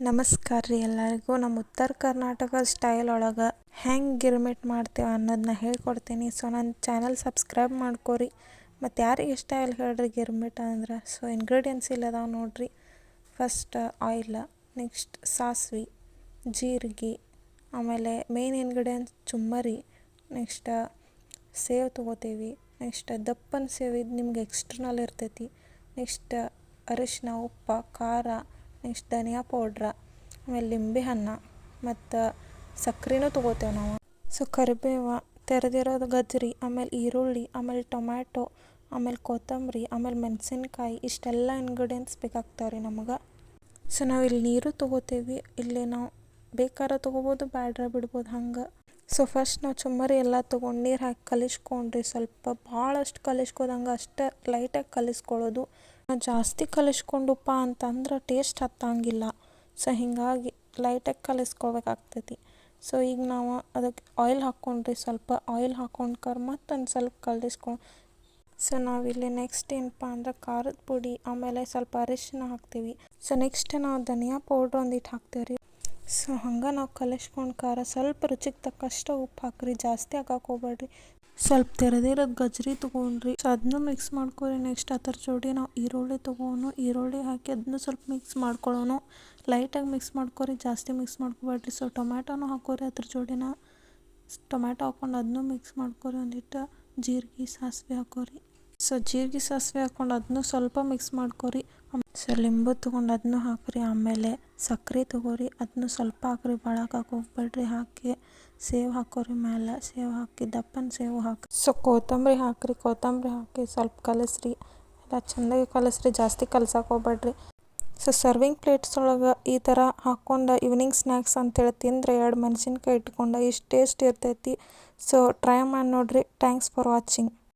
ನಮಸ್ಕಾರ ರೀ ಎಲ್ಲರಿಗೂ. ನಮ್ಮ ಉತ್ತರ ಕರ್ನಾಟಕ ಸ್ಟೈಲ್ ಒಳಗೆ ಹೆಂಗೆ ಗಿರ್ಮಿಟ್ ಮಾಡ್ತೇವೆ ಅನ್ನೋದನ್ನ ಹೇಳ್ಕೊಡ್ತೀನಿ. ಸೊ ನನ್ನ ಚಾನಲ್ ಸಬ್ಸ್ಕ್ರೈಬ್ ಮಾಡ್ಕೊರಿ. ಮತ್ತು ಯಾರಿಗೆ ಇಷ್ಟ ಇಲ್ಲ ಹೇಳ್ರಿ ಗಿರ್ಮಿಟ್ ಅಂದ್ರೆ. ಸೊ ಇಂಗ್ರೀಡಿಯೆಂಟ್ಸ್ ಇಲ್ಲದಾವ ನೋಡ್ರಿ. ಫಸ್ಟ್ ಆಯಿಲ್ ನೆಕ್ಸ್ಟ್ ಸಾಸ್ವೆ, ಜೀರಿಗೆ, ಆಮೇಲೆ ಮೇನ್ ಇಂಗ್ರೀಡಿಯೆಂಟ್ಸ್ ಚುಮ್ಮರಿ ನೆಕ್ಸ್ಟ್ ಸೇವ್ ತೊಗೋತೀವಿ. ನೆಕ್ಸ್ಟ್ ದಪ್ಪನ ಸೇವ್ ನಿಮ್ಗೆ ಎಕ್ಸ್ಟ್ರನಲ್ ಇರ್ತೈತಿ. ನೆಕ್ಸ್ಟ್ ಅರಿಶಿನ ಉಪ್ಪು, ಖಾರ ನೆಕ್ಸ್ಟ್ ಧನಿಯಾ ಪೌಡ್ರ ಆಮೇಲೆ ಲಿಂಬೆ ಹಣ್ಣು, ಮತ್ತು ಸಕ್ರೆನೂ ತೊಗೋತೇವೆ ನಾವು. ಸೊ ಕರಿಬೇವು, ತೆರೆದಿರೋದು ಗಜ್ರಿ, ಆಮೇಲೆ ಈರುಳ್ಳಿ, ಆಮೇಲೆ ಟೊಮ್ಯಾಟೊ, ಆಮೇಲೆ ಕೊತ್ತಂಬರಿ, ಆಮೇಲೆ ಮೆಣಸಿನ್ಕಾಯಿ, ಇಷ್ಟೆಲ್ಲ ಇಂಗ್ರೀಡಿಯೆಂಟ್ಸ್ ಬೇಕಾಗ್ತಾವೆ ರೀ ನಮಗೆ. ಸೊ ನಾವು ಇಲ್ಲಿ ನೀರು ತೊಗೋತೇವೆ, ಇಲ್ಲಿ ನಾವು ಬೇಕಾದ್ರೆ ತೊಗೋಬೋದು, ಬ್ಯಾಡ್ರ ಬಿಡ್ಬೋದು ಹಂಗೆ. ಸೊ ಫಸ್ಟ್ ನಾವು ಚುಮ್ಮರಿ ಎಲ್ಲ ತೊಗೊಂಡು ನೀರು ಹಾಕಿ ಕಲಿಸ್ಕೊಂಡ್ರಿ. ಸ್ವಲ್ಪ ಭಾಳಷ್ಟು ಕಲಿಸ್ಕೋದಂಗೆ ಅಷ್ಟೇ ಲೈಟಾಗಿ ಕಲಿಸ್ಕೊಳ್ಳೋದು ಜಾಸ್ತಿ ಕಲಿಸ್ಕೊಂಡಪ್ಪ ಅಂತಂದ್ರೆ ಟೇಸ್ಟ್ ಹತ್ತಂಗಿಲ್ಲ. ಸೊ ಹೀಗಾಗಿ ಲೈಟಾಗಿ ಕಲಿಸ್ಕೋಬೇಕಾಗ್ತೈತಿ. ಸೊ ಈಗ ನಾವು ಅದಕ್ಕೆ ಆಯಿಲ್ ಹಾಕ್ಕೊಂಡ್ರಿ ಸ್ವಲ್ಪ ಆಯಿಲ್ ಹಾಕ್ಕೊಂಡ್ಕರ್ ಮತ್ತೊಂದು ಸ್ವಲ್ಪ ಕಲಿಸ್ಕೊಂಡು ಸೊ ನಾವಿಲ್ಲಿ ನೆಕ್ಸ್ಟ್ ಏನಪ್ಪ ಅಂದ್ರೆ ಖಾರದ ಪುಡಿ, ಆಮೇಲೆ ಸ್ವಲ್ಪ ಅರಿಶಿನ ಹಾಕ್ತೀವಿ. ಸೊ ನೆಕ್ಸ್ಟ್ ನಾವು ಧನಿಯಾ ಪೌಡ್ರ್ ಒಂದಿಟ್ಟು ಹಾಕ್ತೀವಿ ರೀ ಸೊ ಹಂಗೆ ನಾವು ಕಲಿಸ್ಕೊಂಡು ಖಾರ ಸ್ವಲ್ಪ ರುಚಿಗೆ ತಕ್ಕಷ್ಟು ಉಪ್ಪು ಹಾಕ್ರಿ, ಜಾಸ್ತಿ ಹಾಕಕ್ಕೆ ಸ್ವಲ್ಪ ತೆರೆದಿರೋದು ಗಜ್ರಿ ತೊಗೊಂಡ್ರಿ. ಸೊ ಅದನ್ನು ಮಿಕ್ಸ್ ಮಾಡ್ಕೊರಿ ನೆಕ್ಸ್ಟ್ ಅದ್ರ ಜೋಡಿ ನಾವು ಈರುಳ್ಳಿ ತೊಗೊಂಡು ಈರುಳ್ಳಿ ಹಾಕಿ ಅದನ್ನು ಸ್ವಲ್ಪ ಮಿಕ್ಸ್ ಮಾಡ್ಕೊಳ್ಳೋನು ಲೈಟಾಗಿ ಮಿಕ್ಸ್ ಮಾಡ್ಕೊರಿ, ಜಾಸ್ತಿ ಮಿಕ್ಸ್ ಮಾಡ್ಕೊಬೇಡ್ರಿ ಸೊ ಟೊಮ್ಯಾಟೋನು ಹಾಕೋರಿ ಅದ್ರ ಜೋಡಿನ. ಟೊಮ್ಯಾಟೊ ಹಾಕ್ಕೊಂಡು ಅದನ್ನು ಮಿಕ್ಸ್ ಮಾಡ್ಕೊರಿ ಒಂದಿಟ್ಟು ಜೀರಿಗೆ ಸಾಸಿವೆ ಹಾಕೋರಿ. ಸೊ ಜೀರಿಗೆ ಸಾಸಿವೆ ಹಾಕ್ಕೊಂಡು ಅದನ್ನು ಸ್ವಲ್ಪ ಮಿಕ್ಸ್ ಮಾಡ್ಕೊರಿ. ಸೊ ಲಿಂಬು ತಗೊಂಡು ಅದನ್ನು ಹಾಕ್ರಿ, ಆಮೇಲೆ ಸಕ್ಕರೆ ತಗೋರಿ. ಅದನ್ನು ಸ್ವಲ್ಪ ಹಾಕ್ರಿ ಭಾಳ ಹೋಗ್ಬೇಡ್ರಿ ಹಾಕಿ ಸೇವ್ ಹಾಕೋರಿ ಮೇಲೆ ಸೇವ್ ಹಾಕಿ, ದಪ್ಪನ ಸೇವ್ ಹಾಕಿ. ಸೊ, ಕೊತ್ತಂಬರಿ ಹಾಕ್ರಿ, ಕೊತ್ತಂಬರಿ ಹಾಕಿ ಸ್ವಲ್ಪ ಕಲಸ್ರಿ. ಎಲ್ಲ ಚೆಂದಾಗಿ ಕಲಸ್ರಿ, ಜಾಸ್ತಿ ಕಲ್ಸಕ್ಕೆ ಹೋಗ್ಬೇಡ್ರಿ. ಸೊ ಸರ್ವಿಂಗ್ ಪ್ಲೇಟ್ಸ್ ಒಳಗೆ ಈ ಥರ ಹಾಕ್ಕೊಂಡು ಈವ್ನಿಂಗ್ ಸ್ನ್ಯಾಕ್ಸ್ ಅಂತೇಳಿ ತಿಂದರೆ ಎರಡು ಮೆಣಸಿನ್ಕಾಯಿ ಇಟ್ಕೊಂಡು ಇಷ್ಟು ಟೇಸ್ಟ್ ಇರ್ತೈತಿ. ಸೊ ಟ್ರೈ ಮಾಡಿ ನೋಡಿರಿ. Thanks for watching